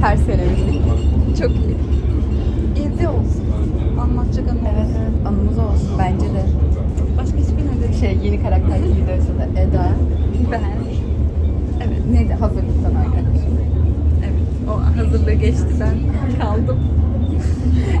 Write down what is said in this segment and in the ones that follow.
Ters söylemiştik. Çok iyi. Gezi olsun. Anlatacak anı. Evet evet anımız olsun bence de. Başka hiçbir nedeni Şey yeni karakter videosu da Eda. Ben. Evet. Neydi hazırlıktan arkadaşım. Evet. O hazırlığı geçti ben kaldım.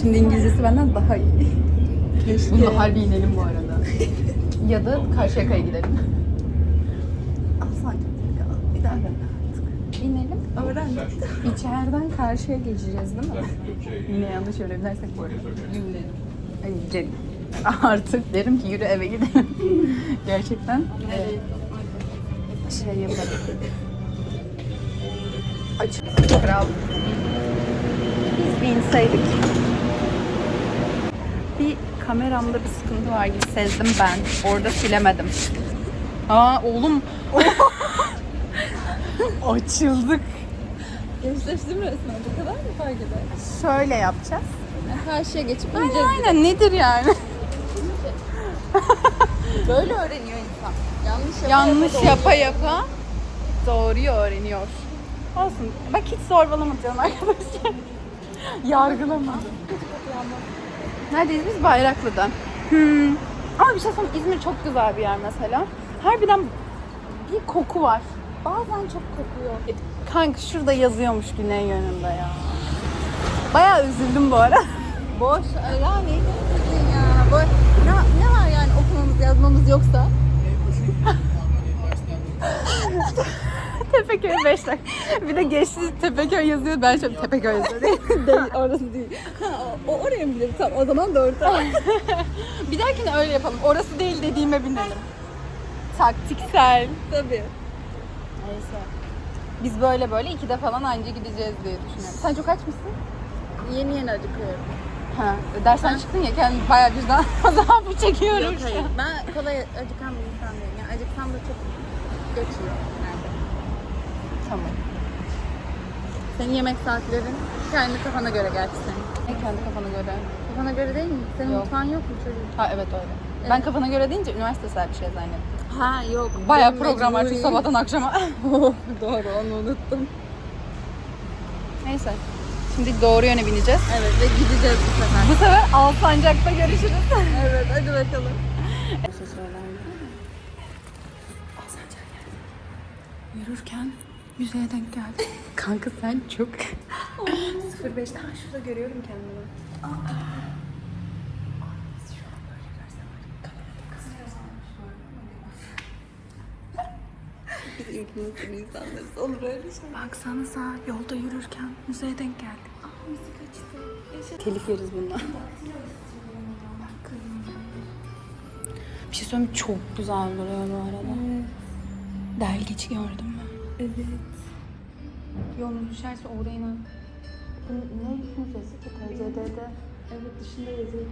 Şimdi İngilizcesi benden daha iyi. Keşke. Bununla harbi inelim bu arada. ya da Karşıyaka'ya gidelim. Alsan bir daha İnelim. Öğrendik. İçeriden karşıya geçeceğiz değil mi? Yine yanlış öğrenirsek bu arada. Ay, gidelim. Artık derim ki yürü eve gidelim. Gerçekten e, şey yaparım. Aç. Kral. Biz bir inseydik. Bir kameramda bir sıkıntı var gibi sezdim ben. Orada silemedim. Aa oğlum. Açıldık. Gençleştim resmen. Bu kadar mı fark eder? Şöyle yapacağız. Karşıya geçip Aynen ineceğiz. aynen nedir yani? Böyle öğreniyor insan. Yanlış yapa Yanlış yapa yapa yapa doğruyu öğreniyor. Olsun. Bak hiç zorbalamadı canım arkadaşlar. Yargılama. Neredeyiz biz? Bayraklı'da. Hmm. Ama bir şey söyleyeyim İzmir çok güzel bir yer mesela. Harbiden bir koku var. Bazen çok kokuyor. Kanka şurada yazıyormuş güney yönünde ya. Bayağı üzüldüm bu ara. Boş. Ya neyi konuşuyorsun ya? Boş. Ne, ne var yani okumamız yazmamız yoksa? Tepeköy 5 dakika. Bir de geçti Tepeköy yazıyor. Ben şöyle Tepeköy yazıyor. değil, orası değil. Ha, o, o oraya mı bilir? Tamam o zaman doğru tamam. Bir dahakine öyle yapalım. Orası değil dediğime binelim. Taktiksel. Tabii. Neyse. Biz böyle böyle ikide falan anca gideceğiz diye düşünüyorum. Sen çok aç mısın? Yeni yeni acıkıyorum. Ha. Dersen çıktın ya kendini bayağı vicdan azabı çekiyorum Yok şu hayır. an. Ben kolay acıkan bir insan değilim. Yani acıksam da çok geçiyor. Nerede? Tamam. Senin yemek saatlerin kendi kafana göre gerçi senin. Ne kendi kafana göre? Kafana göre değil mi? Senin Yok. mutfağın yok mu çocuğum? Ha evet öyle. Ben kafana göre deyince üniversitesel bir şey zannettim. Ha yok. Benim program var çünkü sabahtan akşama. Doğru onu unuttum. Neyse. Şimdi doğru yöne bineceğiz. Evet ve gideceğiz bu sefer. Bu sefer Alsancak'ta görüşürüz. evet hadi bakalım. Yürürken yüzeye denk geldi. Kanka sen çok... 05'te ha şurada görüyorum kendimi. Biz influencer insanlarız. Olur öyle şey. Baksanıza yolda yürürken müzeye denk geldik. Müzik açtı. Telif yeriz bundan. Bir şey söyleyeyim mi? Çok güzel duruyor bu arada. Delgiç gördün mü? Evet. Yolun düşerse uğrayın. Bu ne müzesi ki TCD'de? Evet dışında yazıyor.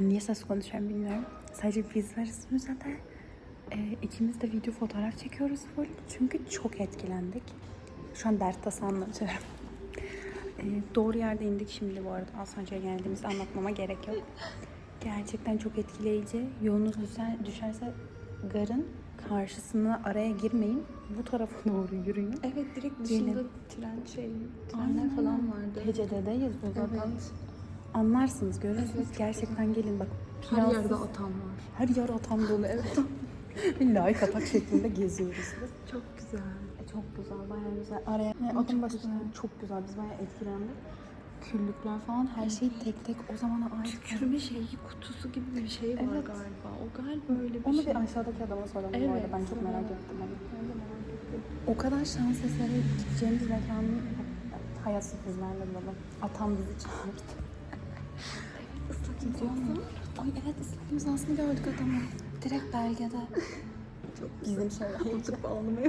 Niye ses konuşuyorum bilmiyorum. Sadece biz varız müzede. Ee, ikimiz de video fotoğraf çekiyoruz full. Çünkü çok etkilendik. Şu an dert tası anlatıyorum. Ee, doğru yerde indik şimdi bu arada. Asansöre geldiğimizi anlatmama gerek yok. Gerçekten çok etkileyici. Yolunuz düşer, düşerse garın karşısına araya girmeyin. Bu tarafa doğru yürüyün. Evet direkt Gelin. dışında tren şey, trenler falan vardı. O zaman. Evet. Anlarsınız, görürsünüz. Gerçekten gelin bak. Her plansız- yerde atan var. Her yer atan dolu evet. İlla katak şeklinde geziyoruz biz. Çok güzel. E, Çok güzel, bayağı güzel. Araya ne, adım çok başına çok güzel. Biz bayağı etkilendik. Küllükler falan her şey tek tek o zamana ait. Tükürme şeyi kutusu gibi bir şey var Evet. galiba. O galiba öyle bir Onu şey. bir aşağıdaki adama soralım bu Evet, arada. Ben çok merak ettim. Hani. O kadar şans eseri gideceğimiz mekanın hayat sürprizlerle dolu. Atam bizi çağırdı. İmzansın. Ay evet ıslak imzasını gördük adamı. Direkt belgede. Bizim şeyler. Oturup ağlamaya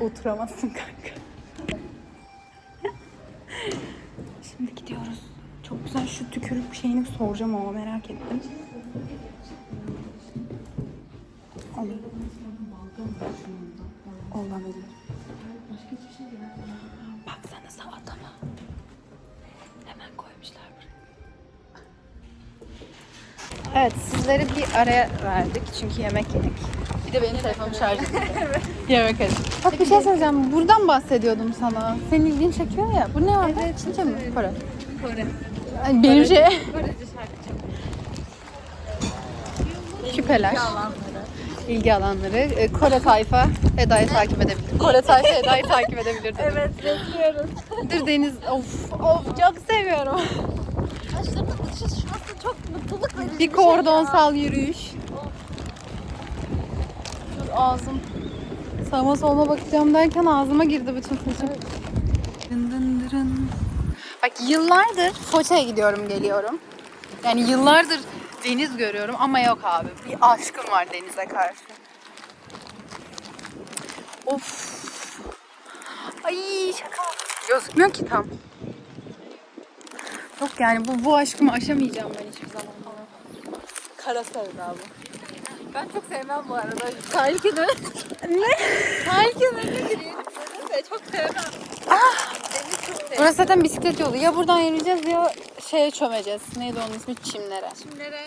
Oturamazsın kanka. Şimdi gidiyoruz. Çok güzel şu tükürük şeyini soracağım ama merak ettim. Olur. Olabilir. Baksanıza adama. Hemen koymuşlar buraya. Evet sizlere bir araya verdik çünkü yemek yedik. Bir de benim telefonum şarj edildi. yemek yedik. Bak bir şey söyleyeceğim. Buradan bahsediyordum sana. Senin ilgini çekiyor ya. Bu ne abi? Çince mi? Kore. Kore. Ay, benim şey... Korece şarkıcı. Küpeler. İlgi alanları. Ee, Kore tayfa Eda'yı takip edebilir. Kore tayfa Eda'yı takip edebilir. dedim. Evet bekliyoruz. Dur Deniz. Of, of çok seviyorum. Bir kordonsal yürüyüş. Dur ağzım. Sağıma soluma bakacağım derken ağzıma girdi bütün saçım. Dın dın dırın. Bak yıllardır Foça'ya gidiyorum geliyorum. Yani yıllardır deniz görüyorum ama yok abi. Bir aşkım var denize karşı. Of. Ay şaka. Gözükmüyor ki tam. Yok yani bu, bu aşkımı aşamayacağım ben hiçbir zaman. Kara bu. Ben çok sevmem bu arada. Sahil kenarı. ne? Sahil kenarına gireyim. Çok sevmem. Deniz çok sevmem. Burası zaten bisiklet yolu. Ya buradan yürüyeceğiz ya şeye çömeceğiz. Neydi onun ismi? Çimlere. Kimlere?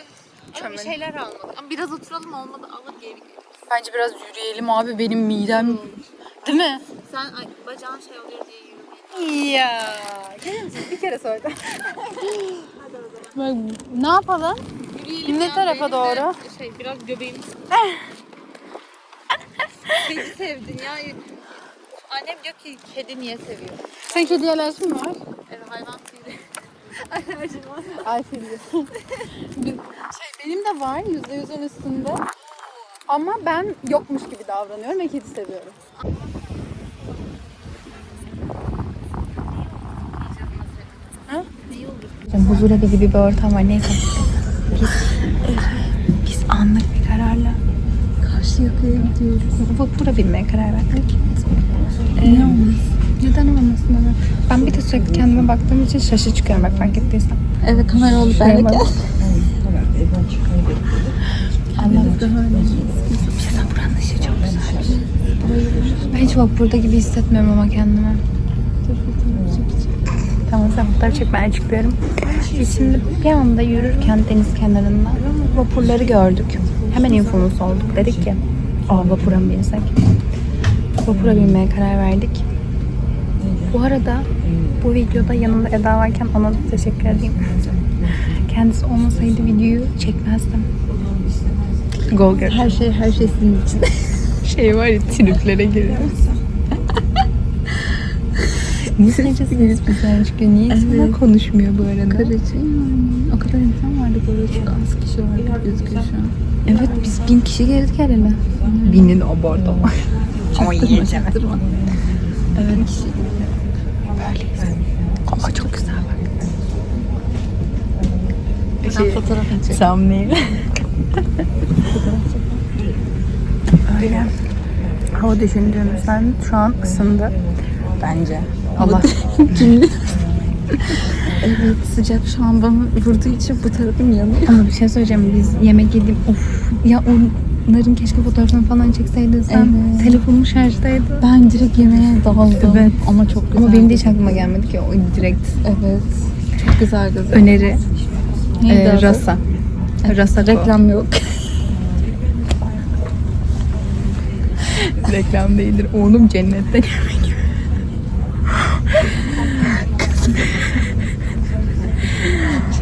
Ama bir şeyler almadık. Ama biraz oturalım olmadı alır geri gidiyoruz. Bence biraz yürüyelim abi. Benim midem... Değil mi? Sen ay, bacağın şey oluyor diye yürümeyin. Ya. Gelir misin? Bir kere sordum. Bak, ne yapalım? Yürüyelim Ne tarafa doğru? Şey biraz göbeğim. Beni sevdin ya. Annem diyor ki kedi niye seviyor? Sen kedi alerjin mi var? Evet hayvan tüyü. Alerjim var. Ay şey, benim de var yüzde yüzün üstünde. Ama ben yokmuş gibi davranıyorum ve kedi seviyorum. Ha? Huzurevi gibi bir ortam var. Neyse. Biz, biz anlık bir kararla karşı yakaya gidiyoruz. Vapura binmeye karar verdik. Ee, Neden olmasın? Evet. Ben bir de sürekli kendime baktığım için şaşı çıkıyorum bak fark ettiysen. Evet kamera oldu. Allah'ım. Şey sen buranın ışığı çok güzelmiş. Ben hiç vapurda gibi hissetmiyorum ama kendimi. Sen fotoğraf çek ben açıklıyorum. Biz şimdi bir anda yürürken deniz kenarında vapurları gördük. Hemen infomuz olduk. Dedik ki aa vapura mı binsek? Vapura binmeye karar verdik. Bu arada bu videoda yanımda Eda varken ona da teşekkür edeyim. Kendisi olmasaydı videoyu çekmezdim. Gol gör. Her şey her şey sizin için. Şey var ya triplere giriyoruz. Biz güzel çıkıyor? Niye insanlar konuşmuyor bu arada? Karıcı O kadar insan vardı böyle çok az kişi vardı gözüküyor şu an. Evet biz bin kişi geldik herhalde. Binin abartı ama. Ama yiyeceğim. Evet. Böyleyiz. Ama çok güzel bak. Sen fotoğrafını çek. Thumbnail. Öyle. Hava düşündüğümüzden şu an ısındı. Bence. Allah. Evet sıcak şu an bana vurduğu için bu tarafım yanıyor. Ama bir şey söyleyeceğim. Biz yemek yedik. Of. Ya onların keşke fotoğrafını falan çekseydin sen. Evet. Telefonum şarjdaydı. Ben direkt yemeğe daldım. Evet. Ama çok güzel. Ama benim de hiç aklıma gelmedi ki o direkt Evet. Çok güzel gözüküyor. öneri. Neydi Ee, rasa. Rasa Reklam yok. Reklam değildir. Oğlum cennetten yemek.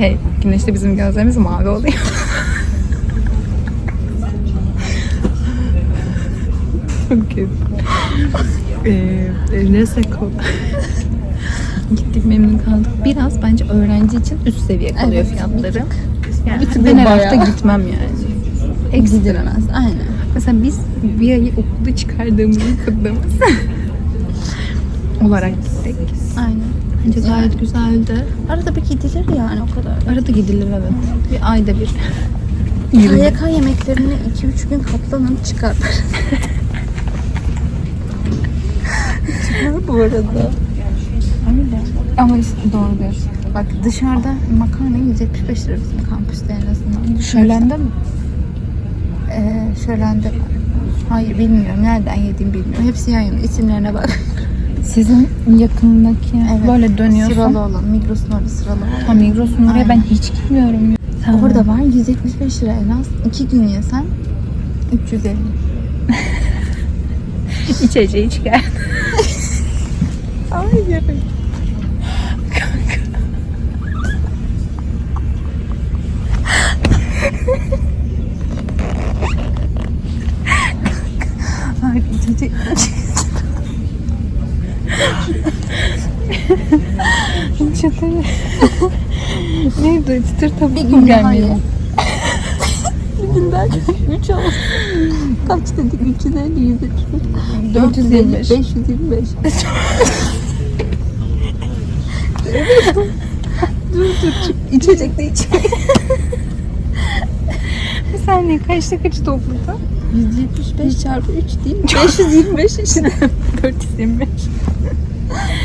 Şey, güneşte bizim gözlerimiz mavi oluyor. Çok kötü. Ee, Reseko. Gittik memnun kaldık. Biraz bence öğrenci için üst seviye kalıyor Evet, fiyatları. Yani bir ben her hafta gitmem yani. Gidilmez. Aynen. Mesela biz bir ayı okulda çıkardığımızı kutlamız olarak gittik. Aynen. Bence gayet güzeldi. Arada bir gidilir yani o kadar. Arada gidilir evet. Bir ayda bir. KYK yemeklerini 2-3 gün katlanın çıkar. çıkar bu arada. Ama işte doğru diyorsun. Bak dışarıda makarna 175 lira bizim kampüste en azından. Şölende mi? Ee, şölende. Hayır bilmiyorum. Nereden yediğimi bilmiyorum. Hepsi yan yana. İsimlerine bak. Sizin yakındaki Evet. böyle dönüyorsun. Sıralı olan. Migros'un orada sıralı olan. Ha Migros'un oraya Aynen. ben hiç gitmiyorum. Tamam. Orada var 175 lira en az. 2 gün yesen 350. içeceği çıkar. Hayır. Hayır içecek. Çıtır. Neydi? Çıtır Bir mu gün gelmiyor? hayır. Bir günden 3 olsun. Kaç dedik? 350 175. 425. 525. dur dur çık. İçecek de iç. Bir saniye kaçta kaçı topladı? 175 çarpı 3 değil mi? 525 işte. 425.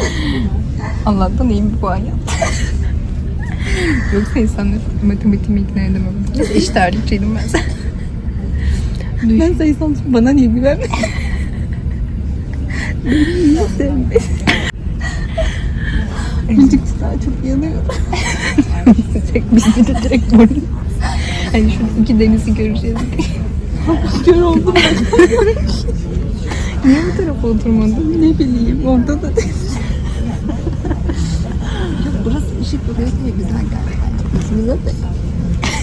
Allah'tan iyi bir puan yaptı. Yoksa insanlar matematiğimi ikna edemem. İş tarihçiydim ben sen. Ben sayısal bana niye güvenmiyor? Niye sevmiyor? Müzik daha çok yanıyor. Biz bir de direkt burada. Hani şu iki denizi göreceğiz. Kör oldum Niye bu tarafa oturmadın? ne bileyim orada da değil. Yok burası diye güzel geldi bence. De.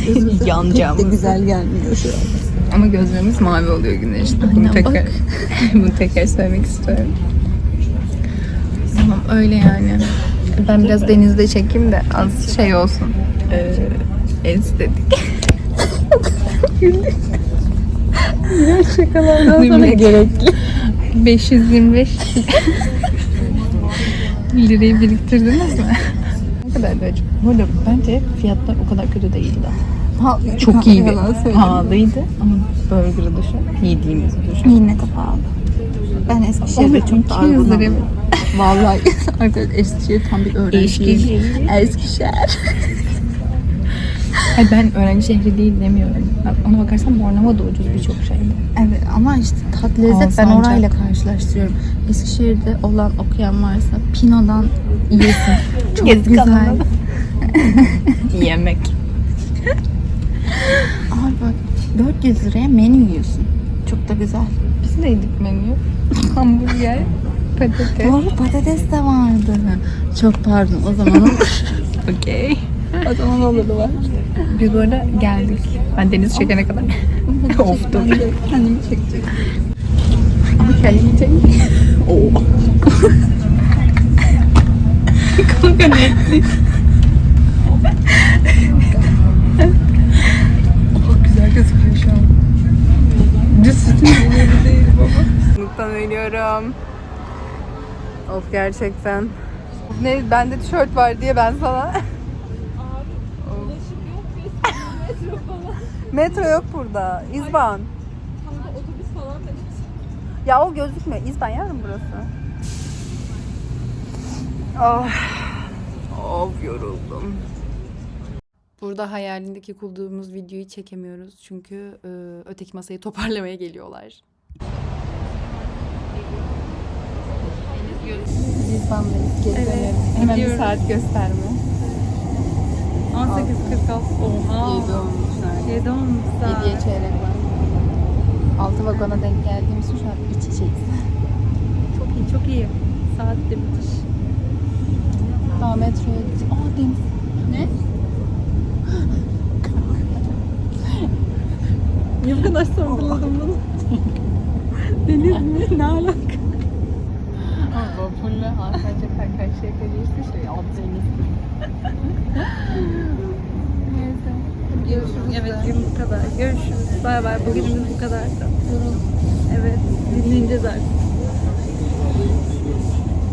Gözümüze Yanacağımız. Pek de güzel gelmiyor şu an. Ama gözlerimiz mavi oluyor güneşte. Bunu Aynen, tekrar, bak. bunu tekrar söylemek istiyorum. Tamam öyle yani. Ben biraz denizde çekeyim de az şey olsun. Ee, estetik. Şakalardan sonra gerekli. 525 lirayı biriktirdiniz mi? Bu arada bence fiyatlar o kadar kötü değildi. Çok iyiydi. Pahalıydı ama burger'ı düşün. Yediğimizi düşün. Yine de pahalı. Ben Eskişehir'de Oğlum, çok 200 dargınım. lira mı? Vallahi arkadaşlar Eskişehir tam bir öğrenci. Eskişehir. Eskişehir. Hayır ben öğrenci şehri değil demiyorum. Bak ona bakarsan Bornova da ucuz birçok şeyde. Evet ama işte tat lezzet ben Alsancak. orayla karşılaştırıyorum. Eskişehir'de olan okuyan varsa Pino'dan yesin. Çok Yazık güzel. Yemek. Ay bak 400 liraya menü yiyorsun. Çok da güzel. Biz ne yedik menü? Hamburger, patates. Doğru patates de vardı. Çok pardon o zaman Okey. o zaman olur var. Biz bu arada geldik. Ben deniz çekene kadar. of. Ben de kendimi çekecek. Ama kendimi çek. Oo. Kanka netli. Çok güzel gözüküyor şu an. Düz değil baba. Muttan ölüyorum. Of gerçekten. Ne bende tişört var diye ben sana. Metro yok burada. İzban. Ya o gözükmüyor. İzban yavrum burası. Oh. Of yoruldum. Burada hayalindeki kurduğumuz videoyu çekemiyoruz çünkü e, öteki masayı toparlamaya geliyorlar. Biz bandayız, geri dönelim. Hemen bir saat gösterme. 18.46. Oha. 7 olmuşlar. 7 olmuş 7'ye çeyrek var. Altı vagona denk geldiğimiz için şu an iç içeyiz. Çok iyi, çok iyi. Saat de bitiş. Daha metroya gideceğiz. Aa deniz. Ne? Niye bu kadar sorguladın bunu? Deniz mi? Ne alaka? Vapurla Antalya karşıya kalıyorsa şey alt deniz. Neyse. Görüşürüz. Evet, gün bu kadar. Görüşürüz. Bay bay. Bugünümüz bu kadar. Evet, dinleneceğiz artık.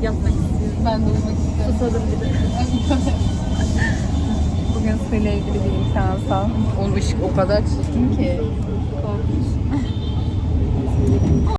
Yatmak istiyorum. Ben de uyumak istiyorum. Susadım bir de. Bugün suyla ilgili bir imkansal. Onun ışık o kadar çirkin ki.